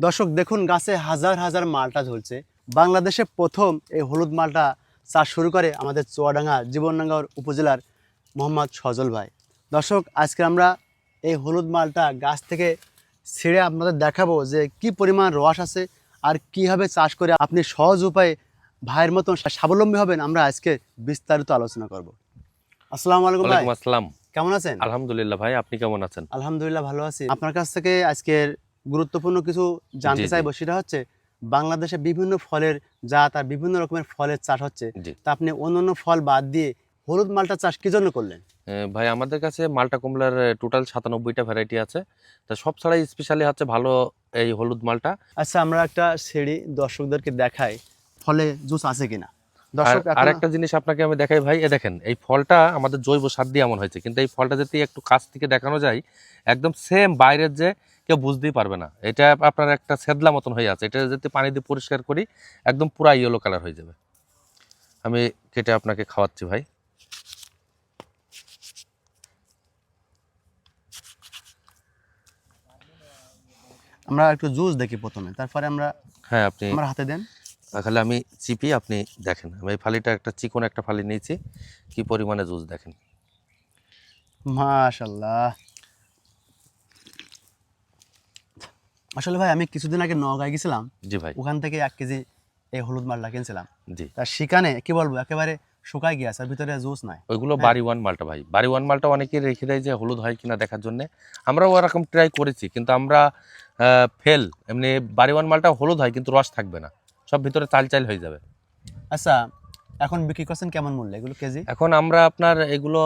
দর্শক দেখুন গাছে হাজার হাজার মালটা ঝুলছে। বাংলাদেশে প্রথম এই হলুদ মালটা চাষ শুরু করে আমাদের চুয়াডাঙ্গা জীবনডাঙ্গা উপজেলার মোহাম্মদ সজল ভাই। দর্শক আজকে আমরা এই হলুদ মালটা গাছ থেকে ছেড়ে আপনাদের দেখাবো যে কি পরিমাণ রস আছে আর কীভাবে চাষ করে আপনি সহজ উপায়ে ভাইয়ের মতন স্বাবলম্বী হবেন আমরা আজকে বিস্তারিত আলোচনা করব। আসসালামু আলাইকুম ভাই। আসসালাম। কেমন আছেন? আলহামদুলিল্লাহ ভাই আপনি কেমন আছেন? আলহামদুলিল্লাহ ভালো আছি। আপনার কাছ থেকে আজকের গুরুত্বপূর্ণ কিছু জানতে। চাইব সেটা হচ্ছে বাংলাদেশে বিভিন্ন ফলের জাত আর বিভিন্ন রকমের ফলের চাষ হচ্ছে। তা আপনি অন্যান্য ফল বাদ দিয়ে হলুদ মালটা চাষ কি জন্য করলেন? ভাই আমাদের কাছে মালটা কমলার টোটাল সাতানব্বইটা ভ্যারাইটি আছে। তা সব ছাড়াই স্পেশালি হচ্ছে ভালো এই হলুদ মালটা। আচ্ছা আমরা একটা সিঁড়ি দর্শকদেরকে দেখাই ফলে জুস আছে কিনা। আর একটা জিনিস আপনাকে আমি দেখাই ভাই এ দেখেন এই ফলটা আমাদের জৈব সার দিয়ে এমন হয়েছে কিন্তু এই ফলটা যদি একটু কাছ থেকে দেখানো যায় একদম সেম বাইরের যে কেউ বুঝতেই পারবে না। এটা আপনার একটা সেদলা মতন হয়ে আছে। এটা যদি পানি দিয়ে পরিষ্কার করি একদম পুরা ইয়েলো কালার হয়ে যাবে। আমি কেটে আপনাকে খাওয়াচ্ছি ভাই। আমরা একটু জুস দেখি প্রথমে তারপরে আমরা হ্যাঁ আপনি আমার হাতে দেন। তাহলে আমি চিপি আপনি দেখেন। আমি এই ফালিটা একটা চিকন একটা ফালি নিয়েছি। কি পরিমাণে জুস দেখেন। মাশাল্লাহ আসলে ভাই আমি কিছুদিন আগে নগাঁয় গেছিলাম। জি ভাই। ওখান থেকে এক কেজি এই হলুদ মালটা কিনছিলাম। জি। তার সেখানে কি বলব একেবারে শুকায় গিয়েছে আর ভিতরে জুস নাই। ওইগুলো হ্যাঁ। বাড়ি ওয়ান মালটা ভাই। বাড়ি ওয়ান মালটা অনেকেই রেখে দেয় যে হলুদ হয় কিনা দেখার জন্য। আমরাও ওরকম ট্রাই করেছি কিন্তু আমরা ফেল এমনি বাড়ি ওয়ান মালটা হলুদ হয় কিন্তু রস থাকবে না। সব ভিতরে চাল চাল হয়ে যাবে। আচ্ছা এখন বিক্রি করছেন কেমন মূল্য এগুলো কেজি? এখন আমরা আপনার এগুলো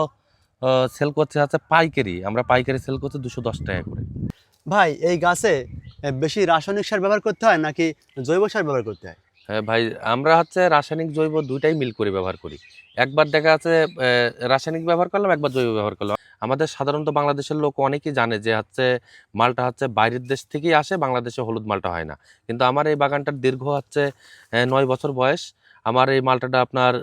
সেল করছে হচ্ছে পাইকারি। আমরা পাইকারি সেল করছি দুশো দশ টাকা করে। ভাই এই গাছে বেশি রাসায়নিক সার ব্যবহার করতে হয় নাকি জৈব সার ব্যবহার করতে হয়? হ্যাঁ ভাই, আমরা হচ্ছে রাসায়নিক জৈব দুইটাই মিল করে ব্যবহার করি। একবার দেখা যাচ্ছে রাসায়নিক ব্যবহার করলাম, একবার জৈব ব্যবহার করলাম। আমাদের সাধারণত বাংলাদেশের লোক অনেকেই জানে যে হচ্ছে মালটা হচ্ছে বাইরের দেশ থেকেই আসে, বাংলাদেশে হলুদ মালটা হয় না। কিন্তু আমার এই বাগানটার দীর্ঘ হচ্ছে নয় বছর বয়স। আমার এই মালটাটা আপনার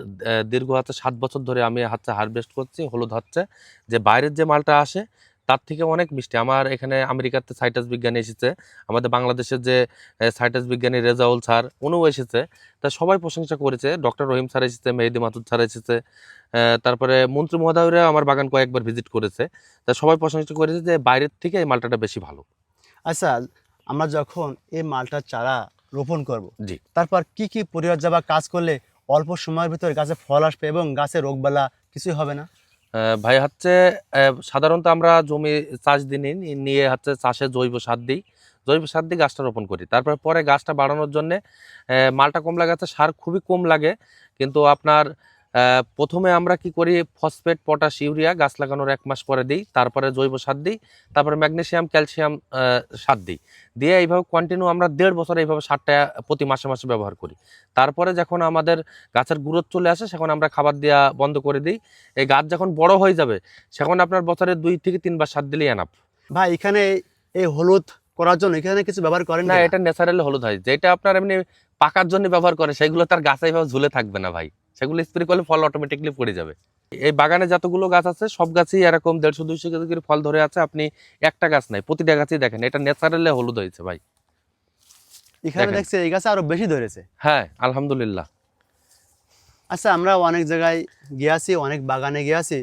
দীর্ঘ হচ্ছে সাত বছর ধরে আমি হচ্ছে হারভেস্ট করছি, হলুদ হচ্ছে। যে বাইরের যে মালটা আসে তার থেকে অনেক মিষ্টি। আমার এখানে আমেরিকাতে সাইটাস বিজ্ঞানী এসেছে। আমাদের বাংলাদেশের যে সাইটাস বিজ্ঞানী রেজাউল স্যার উনিও এসেছে। তা সবাই প্রশংসা করেছে। ডক্টর রহিম স্যার এসেছে মেহেদি মাতুদ স্যার এসেছে তারপরে মন্ত্রী মহোদয়রা আমার বাগান কয়েকবার ভিজিট করেছে। তা সবাই প্রশংসা করেছে যে বাইরের থেকে এই মালটাটা বেশি ভালো। আচ্ছা আমরা যখন এই মালটার চারা রোপণ করব জি। তারপর কি কি পরিচর্যা বা কাজ করলে অল্প সময়ের ভিতরে গাছে ফল আসবে এবং গাছে রোগবালা কিছুই হবে না? ভাই হচ্ছে সাধারণত আমরা জমি চাষ দিনই নিয়ে হচ্ছে চাষে জৈব সার দিই। জৈব সার দিয়ে গাছটা রোপণ করি। তারপরে পরে গাছটা বাড়ানোর জন্যে মালটা কমলা গাছে সার খুবই কম লাগে। কিন্তু আপনার প্রথমে আমরা কি করি? ফসফেট পটাশ ইউরিয়া গাছ লাগানোর এক মাস পরে দিই তারপরে জৈব সার দিই তারপরে ম্যাগনেসিয়াম ক্যালসিয়াম সার দিই। দিয়ে এইভাবে কন্টিনিউ আমরা দেড় বছর এইভাবে সারটা প্রতি মাসে মাসে ব্যবহার করি। তারপরে যখন আমাদের গাছের গ্রোথ চলে আসে সেখন আমরা খাবার দেওয়া বন্ধ করে দিই। এই গাছ যখন বড় হয়ে যাবে সেখন আপনার বছরে দুই থেকে তিনবার সার দিলেই এনাফ ভাই এখানে এই হলুদ করার জন্য এখানে কিছু ব্যবহার করেন না এটা ন্যাচারালি হলুদ হয়। যেটা আপনার এমনি পাকার জন্য ব্যবহার করে সেগুলো তার গাছে এইভাবে ঝুলে থাকবে না ভাই। সেগুলো স্প্রে করলে ফল অটোমেটিকলি পড়ে যাবে। এই বাগানে যতগুলো গাছ আছে সব গাছই এরকম দেড়শো দুইশো কেজি করে ফল ধরে আছে। আপনি একটা গাছ নাই প্রতিটা গাছই দেখেন এটা ন্যাচারালি হলুদ হয়েছে ভাই। এখানে। দেখছি এই গাছে আরও বেশি ধরেছে। হ্যাঁ আলহামদুলিল্লাহ। আচ্ছা আমরা অনেক জায়গায় গিয়েছি অনেক বাগানে গিয়েছি।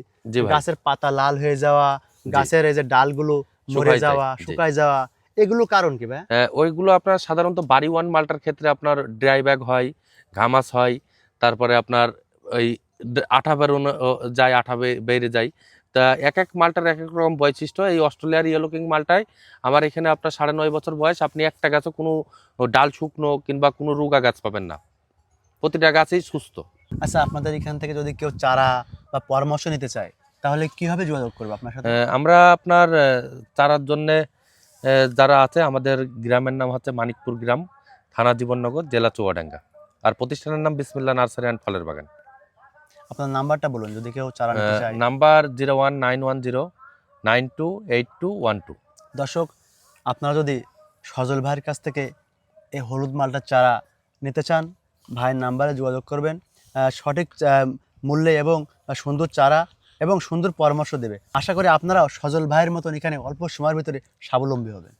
গাছের পাতা লাল হয়ে যাওয়া গাছের এই যে ডালগুলো মরে যাওয়া শুকায় যাওয়া এগুলো কারণ কি ভাই? আহ, ওইগুলো আপনার সাধারণত বাড়ি ওয়ান মালটার ক্ষেত্রে আপনার ড্রাই ব্যাগ হয় ঘামাস হয় তারপরে আপনার ওই আঠা বেরোনো যায় আঠা বেড়ে যায়। তা এক এক মালটার এক এক রকম বৈশিষ্ট্য এই অস্ট্রেলিয়ার ইয়েলো কিং মালটায় আমার এখানে আপনার সাড়ে নয় বছর বয়স আপনি একটা গাছও কোনো ডাল শুকনো কিংবা কোনো রুগা গাছ পাবেন না। প্রতিটা গাছই সুস্থ। আচ্ছা আপনাদের এখান থেকে যদি কেউ চারা বা পরামর্শ নিতে চায় তাহলে কীভাবে যোগাযোগ করবে আপনার সাথে? আমরা আপনার চারার জন্যে যারা আছে আমাদের গ্রামের নাম হচ্ছে মানিকপুর গ্রাম থানা জীবননগর জেলা চুয়াডাঙ্গা। আর প্রতিষ্ঠানের নাম বিসমিল্লা নার্সারি অ্যান্ড ফলের বাগান। আপনার নাম্বারটা বলুন যদি কেউ চারা number zero one nine one zero nine two eight two one two. দর্শক আপনারা যদি সজল ভাইয়ের কাছ থেকে এই হলুদ মালটার চারা নিতে চান ভাইয়ের নাম্বারে যোগাযোগ করবেন। সঠিক মূল্যে এবং সুন্দর চারা এবং সুন্দর পরামর্শ দেবে। আশা করি আপনারাও সজল ভাইয়ের মতন এখানে অল্প সময়ের ভিতরে স্বাবলম্বী হবেন।